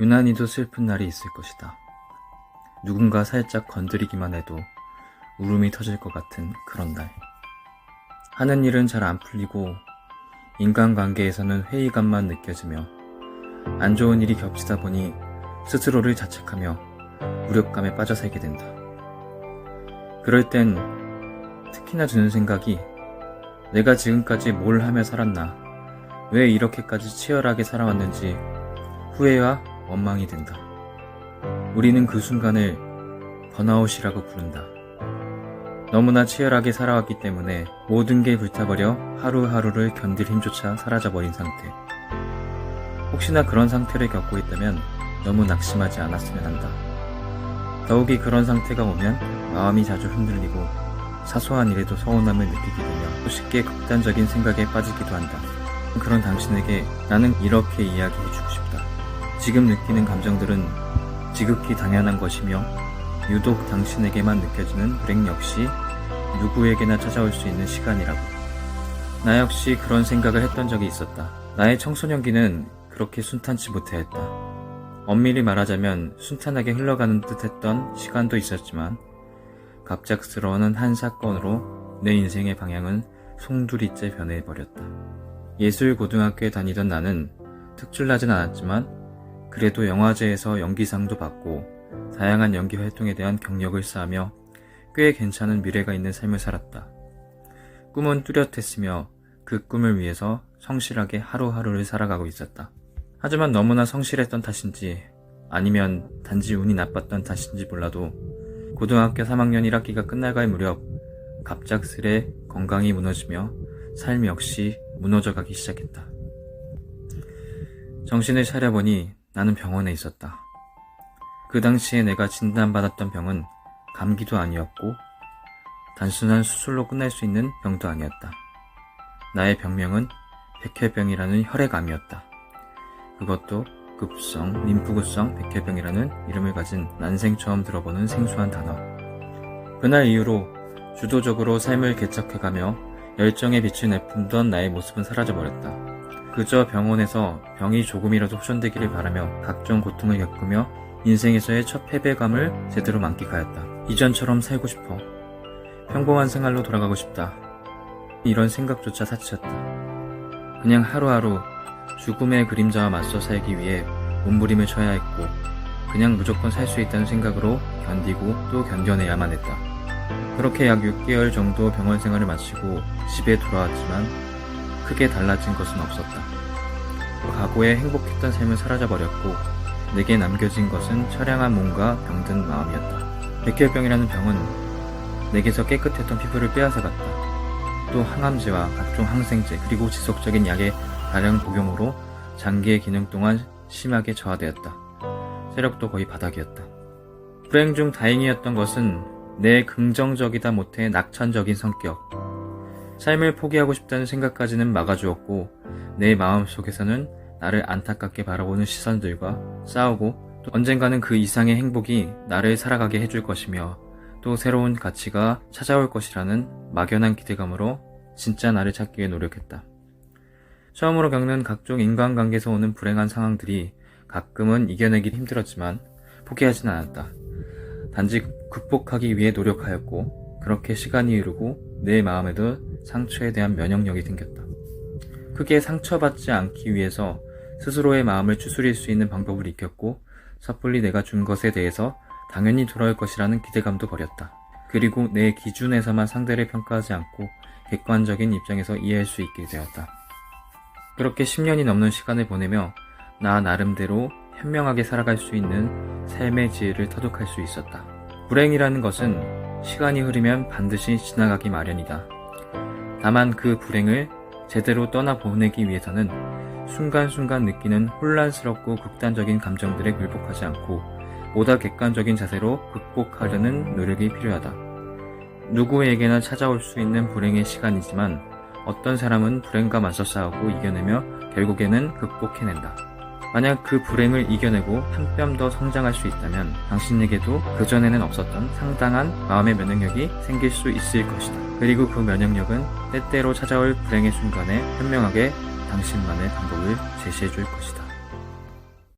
유난히도 슬픈 날이 있을 것이다. 누군가 살짝 건드리기만 해도 울음이 터질 것 같은 그런 날. 하는 일은 잘 안 풀리고 인간관계에서는 회의감만 느껴지며 안 좋은 일이 겹치다 보니 스스로를 자책하며 무력감에 빠져 살게 된다. 그럴 땐 특히나 드는 생각이 내가 지금까지 뭘 하며 살았나, 왜 이렇게까지 치열하게 살아왔는지 후회와 원망이 된다. 우리는 그 순간을 번아웃이라고 부른다. 너무나 치열하게 살아왔기 때문에 모든 게 불타버려 하루하루를 견딜 힘조차 사라져버린 상태. 혹시나 그런 상태를 겪고 있다면 너무 낙심하지 않았으면 한다. 더욱이 그런 상태가 오면 마음이 자주 흔들리고 사소한 일에도 서운함을 느끼게 되며 또 쉽게 극단적인 생각에 빠지기도 한다. 그런 당신에게 나는 이렇게 이야기해주고 싶다. 지금 느끼는 감정들은 지극히 당연한 것이며 유독 당신에게만 느껴지는 불행 역시 누구에게나 찾아올 수 있는 시간이라고. 나 역시 그런 생각을 했던 적이 있었다. 나의 청소년기는 그렇게 순탄치 못했다. 엄밀히 말하자면 순탄하게 흘러가는 듯 했던 시간도 있었지만 갑작스러운 한 사건으로 내 인생의 방향은 송두리째 변해버렸다. 예술고등학교에 다니던 나는 특출나진 않았지만 그래도 영화제에서 연기상도 받고 다양한 연기 활동에 대한 경력을 쌓으며 꽤 괜찮은 미래가 있는 삶을 살았다. 꿈은 뚜렷했으며 그 꿈을 위해서 성실하게 하루하루를 살아가고 있었다. 하지만 너무나 성실했던 탓인지 아니면 단지 운이 나빴던 탓인지 몰라도 고등학교 3학년 1학기가 끝나갈 무렵 갑작스레 건강이 무너지며 삶 역시 무너져가기 시작했다. 정신을 차려보니 나는 병원에 있었다. 그 당시에 내가 진단받았던 병은 감기도 아니었고 단순한 수술로 끝날 수 있는 병도 아니었다. 나의 병명은 백혈병이라는 혈액암이었다. 그것도 급성 림프구성 백혈병이라는 이름을 가진 난생 처음 들어보는 생소한 단어. 그날 이후로 주도적으로 삶을 개척해가며 열정에 빛을 내뿜던 나의 모습은 사라져버렸다. 그저 병원에서 병이 조금이라도 호전되기를 바라며 각종 고통을 겪으며 인생에서의 첫 패배감을 제대로 만끽하였다. 이전처럼 살고 싶어. 평범한 생활로 돌아가고 싶다. 이런 생각조차 사치였다. 그냥 하루하루 죽음의 그림자와 맞서 살기 위해 몸부림을 쳐야 했고, 그냥 무조건 살 수 있다는 생각으로 견디고 또 견뎌내야만 했다. 그렇게 약 6개월 정도 병원 생활을 마치고 집에 돌아왔지만 크게 달라진 것은 없었다. 과거에 행복했던 삶은 사라져버렸고 내게 남겨진 것은 처량한 몸과 병든 마음이었다. 백혈병이라는 병은 내게서 깨끗했던 피부를 빼앗아갔다. 또 항암제와 각종 항생제 그리고 지속적인 약의 다량 복용으로 장기의 기능 또한 심하게 저하되었다. 체력도 거의 바닥이었다. 불행 중 다행이었던 것은 내 긍정적이다 못해 낙천적인 성격. 삶을 포기하고 싶다는 생각까지는 막아주었고 내 마음속에서는 나를 안타깝게 바라보는 시선들과 싸우고 또 언젠가는 그 이상의 행복이 나를 살아가게 해줄 것이며 또 새로운 가치가 찾아올 것이라는 막연한 기대감으로 진짜 나를 찾기 위해 노력했다. 처음으로 겪는 각종 인간관계에서 오는 불행한 상황들이 가끔은 이겨내기 힘들었지만 포기하진 않았다. 단지 극복하기 위해 노력하였고 그렇게 시간이 흐르고 내 마음에도 상처에 대한 면역력이 생겼다. 크게 상처받지 않기 위해서 스스로의 마음을 추스릴 수 있는 방법을 익혔고 섣불리 내가 준 것에 대해서 당연히 돌아올 것이라는 기대감도 버렸다. 그리고 내 기준에서만 상대를 평가하지 않고 객관적인 입장에서 이해할 수 있게 되었다. 그렇게 10년이 넘는 시간을 보내며 나 나름대로 현명하게 살아갈 수 있는 삶의 지혜를 터득할 수 있었다. 불행이라는 것은 시간이 흐르면 반드시 지나가기 마련이다. 다만 그 불행을 제대로 떠나보내기 위해서는 순간순간 느끼는 혼란스럽고 극단적인 감정들에 굴복하지 않고 보다 객관적인 자세로 극복하려는 노력이 필요하다. 누구에게나 찾아올 수 있는 불행의 시간이지만 어떤 사람은 불행과 맞서 싸우고 이겨내며 결국에는 극복해낸다. 만약 그 불행을 이겨내고 한 뼘 더 성장할 수 있다면 당신에게도 그전에는 없었던 상당한 마음의 면역력이 생길 수 있을 것이다. 그리고 그 면역력은 때때로 찾아올 불행의 순간에 현명하게 당신만의 방법을 제시해 줄 것이다.